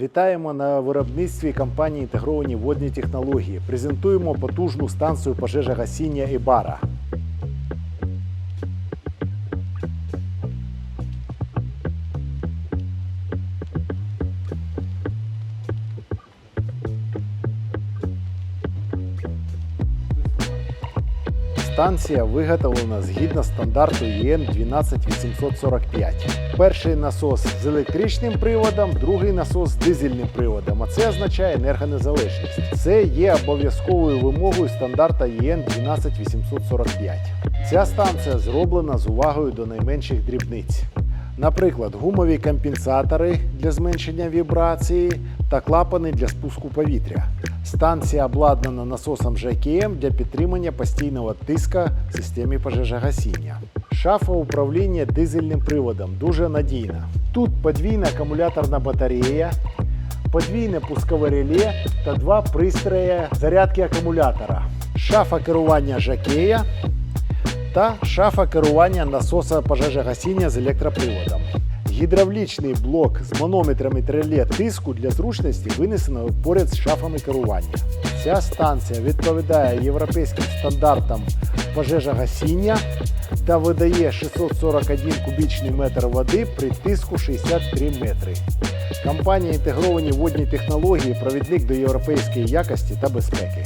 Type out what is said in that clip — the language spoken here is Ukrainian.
Вітаємо на виробництві компанії інтегровані водні технології. Презентуємо потужну станцію пожежогасіння Ібара. Станція виготовлена згідно стандарту ЄН 12845. Перший насос з електричним приводом, другий насос з дизельним приводом. А це означає енергонезалежність. Це є обов'язковою вимогою стандарта ЄН 12845. Ця станція зроблена з увагою до найменших дрібниць. Наприклад, гумові компенсатори для зменшення вібрації та клапани для спуску повітря. Станція обладнана насосом ЖКМ для підтримання постійного тиска в системі пожежогасіння. Шафа управління дизельним приводом дуже надійна. Тут подвійна акумуляторна батарея, подвійне пускове реле та два пристрої зарядки акумулятора. Шафа керування жакея та шафа керування насоса пожежогасіння з електроприводом. Гідравлічний блок з манометрами і реле тиску для зручності винесено поряд з шафами керування. Ця станція відповідає європейським стандартам пожежогасіння та видає 641 кубічний метр води при тиску 63 метри. Компанія інтегровані водні технології провідник до європейської якості та безпеки.